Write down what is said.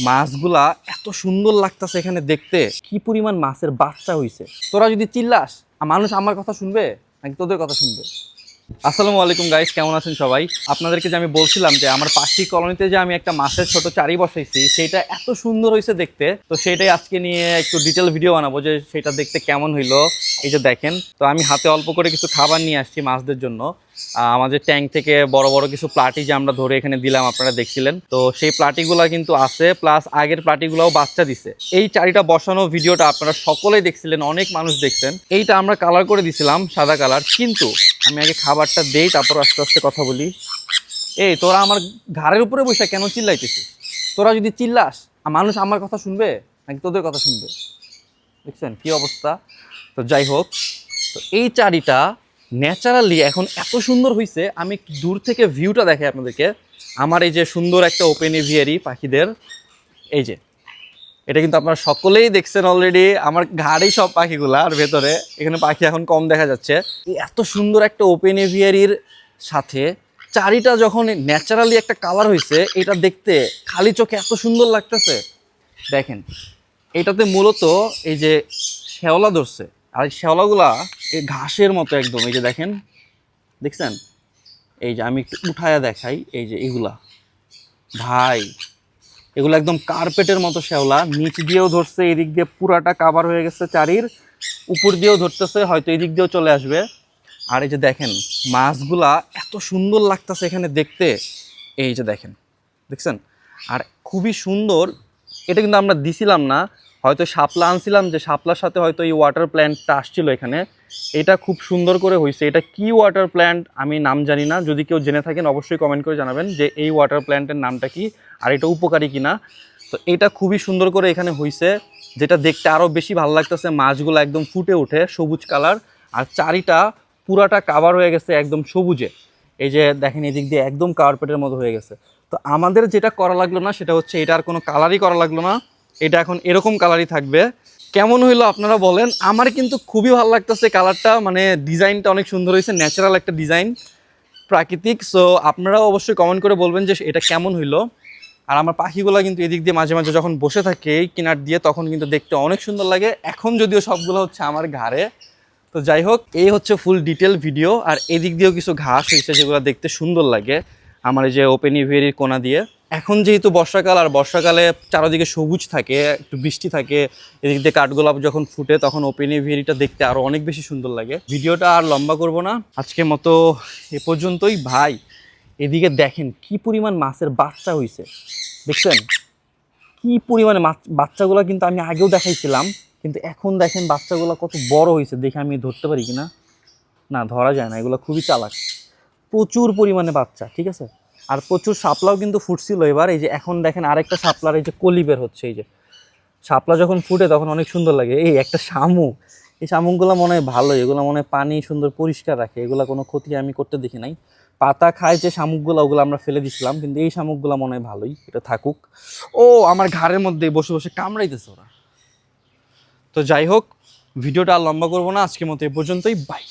মাছগুলা এত সুন্দর লাগতেছে এখানে দেখতে। কি পরিমাণ মাছের বাচ্চা হইছে। তোরা যদি চিল্লাস, মানুষ আমার কথা শুনবে নাকি তোদের কথা শুনবে? আসসালামু আলাইকুম গাইস কেমন আছেন সবাই? আপনাদেরকে যে আমি বলছিলাম যে আমার পাশি কলোনিতে যে আমি একটা মাছের ছোট চারি বসাইছি, সেটা এত সুন্দর হয়েছে দেখতে। তো সেটাই আজকে নিয়ে একটু ডিটেল ভিডিও বানাবো যে সেটা দেখতে কেমন হইল। এই যে দেখেন, তো আমি হাতে অল্প করে কিছু খাবার নিয়ে আসছি মাছদের জন্য। আমাদের ট্যাঙ্ক থেকে বড় বড় কিছু প্লাটি যে আমরা ধরে এখানে দিলাম, আপনারা দেখছিলেন। তো সেই প্লাটিগুলা কিন্তু আছে প্লাস আগের প্লাটিগুলাও বাচ্চা দিছে। এই চারিটা বসানো ভিডিওটা আপনারা সকলেই দেখছিলেন, অনেক মানুষ দেখছেন। এইটা আমরা কালার করে দিছিলাম সাদা কালার কিন্তু আমি আগে খাবারটা দেই, তারপর আস্তে আস্তে কথা বলি। এই, তোরা আমার ঘাড়ের উপরে বসে কেন চিল্লাইতেছিস? তোরা যদি চিল্লাস মানুষ আমার কথা শুনবে, নাকি তোদের কথা শুনবে? দেখছেন কি অবস্থা? তো যাই হোক, তো এই চারিটা ন্যাচারালি এখন এত সুন্দর হয়েছে আমি দূর থেকে ভিউটা দেখাই আপনাদেরকে। আমার এই যে সুন্দর একটা ওপেন এভিয়ারি পাখিদের, এই যে এটা কিন্তু আপনারা সকলেই দেখছেন অলরেডি আমার ঘাড়েই সব পাখিগুলা, আর ভেতরে। এখানে পাখি এখন কম দেখা যাচ্ছে। এত সুন্দর একটা ওপেন এভিয়ারির সাথে চারিটা যখন ন্যাচারালি একটা কালার হয়েছে এটা দেখতে খালি চোখে এত সুন্দর লাগতেছে। দেখেন, এটাতে মূলত এই যে শ্যাওলা ধরছে। আর এই শ্যাওলাগুলা এই ঘাসের মতো একদম, এই যে দেখেন। দেখছেন? এই যে আমি একটু উঠায়া দেখাই, এই যে এগুলা। ভাই এগুলো একদম কার্পেটের মতো শ্যাওলা। নিচ দিয়েও ধরছে, এদিক দিয়ে পুরাটা কাবার হয়ে গেছে চারির। উপর দিয়েও ধরতেছে, হয়তো এদিক দিয়েও চলে আসবে। আর এই যে দেখেন, মাছগুলা এত সুন্দর লাগতেছে এখানে দেখতে। এই যে দেখেন, দেখছেন? আর খুবই সুন্দর, এটা কিন্তু আমরা দিছিলাম না। হয়তো শাপলা আনছিলাম যে শাপলার সাথে হয়তো এই ওয়াটার প্ল্যান্টটা আসছিল এখানে। এটা খুব সুন্দর করে হয়েছে এটা কি ওয়াটার প্ল্যান্ট আমি নাম জানি না। যদি কেউ জেনে থাকেন, অবশ্যই কমেন্ট করে জানাবেন যে এই ওয়াটার প্ল্যান্টের নামটা কি আর এটা উপকারী কিনা। তো এটা খুবই সুন্দর করে এখানে হয়েছে যেটা দেখতে আরও বেশি ভালো লাগতেছে। মাছগুলো একদম ফুটে ওঠে, সবুজ কালার আর চারিটা পুরাটা কাভার হয়ে গেছে একদম সবুজে। এই যে দেখেন, এদিক দিয়ে একদম কার্পেটের মতো হয়ে গেছে। তো আমাদের যেটা করা লাগল না, সেটা হচ্ছে এটা আর কোনো কালারই করা লাগল না। এটা এখন এরকম কালারই থাকবে। কেমন হইল আপনারা বলেন। আমার কিন্তু খুবই ভালো লাগতেছে কালারটা মানে ডিজাইনটা অনেক সুন্দর হয়েছে, ন্যাচারাল একটা ডিজাইন, প্রাকৃতিক। সো আপনারাও অবশ্যই কমেন্ট করে বলবেন যে এটা কেমন হইল। আর আমার পাখিগুলো কিন্তু এদিক দিয়ে মাঝে মাঝে যখন বসে থাকে কিনার দিয়ে, তখন কিন্তু দেখতে অনেক সুন্দর লাগে। এখন যদিও সবগুলো হচ্ছে আমার ঘাড়ে। তো যাই হোক, এই হচ্ছে ফুল ডিটেল ভিডিও আর এদিক দিয়েও কিছু ঘাস হয়েছে যেগুলো দেখতে সুন্দর লাগে। আমার এই যে ওপেন ইভিয়ারির কোনা দিয়ে। এখন যেহেতু বর্ষাকাল আর বর্ষাকালে চারদিকে সবুজ থাকে, একটু বৃষ্টি থাকে, এদিক দিয়ে কাঠগোলাপ যখন ফুটে তখন ওপেন ইভিয়ারিটা দেখতে আরও অনেক বেশি সুন্দর লাগে। ভিডিওটা আর লম্বা করব না আজকের মতো এ পর্যন্তই, ভাই। এদিকে দেখেন কি পরিমাণ মাছের বাচ্চা হয়েছে দেখছেন? কি পরিমাণে মাছ, বাচ্চাগুলো কিন্তু আমি আগেও দেখাইছিলাম, কিন্তু এখন দেখেন বাচ্চাগুলো কত বড় হয়েছে দেখে আমি ধরতে পারি কিনা? না, ধরা যায় না, এগুলো খুবই চালাক। প্রচুর পরিমাণে বাচ্চা, ঠিক আছে? আর প্রচুর শাপলাও কিন্তু ফুটছিল এবার। এই যে এখন দেখেন আরেকটা শাপলার, এই যে কলি বের হচ্ছে, এই যে। শাপলা যখন ফুটে তখন অনেক সুন্দর লাগে। এই একটা শামুক এই শামুকগুলো মনে হয় ভালো এগুলো মনে হয় পানি সুন্দর পরিষ্কার রাখে। এগুলো কোনো ক্ষতি আমি করতে দেখি নাই। পাতা খায় যে শামুকগুলো, ওগুলো আমরা ফেলে দিছিলাম, কিন্তু এই শামুকগুলো মনে হয় ভালোই, এটা থাকুক। ও, আমার ঘাড়ের মধ্যে বসে বসে কামড়াইতেছে ওরা। তো যাই হোক, ভিডিওটা আর লম্বা করব না, আজকের মতো এ পর্যন্তই, বাই।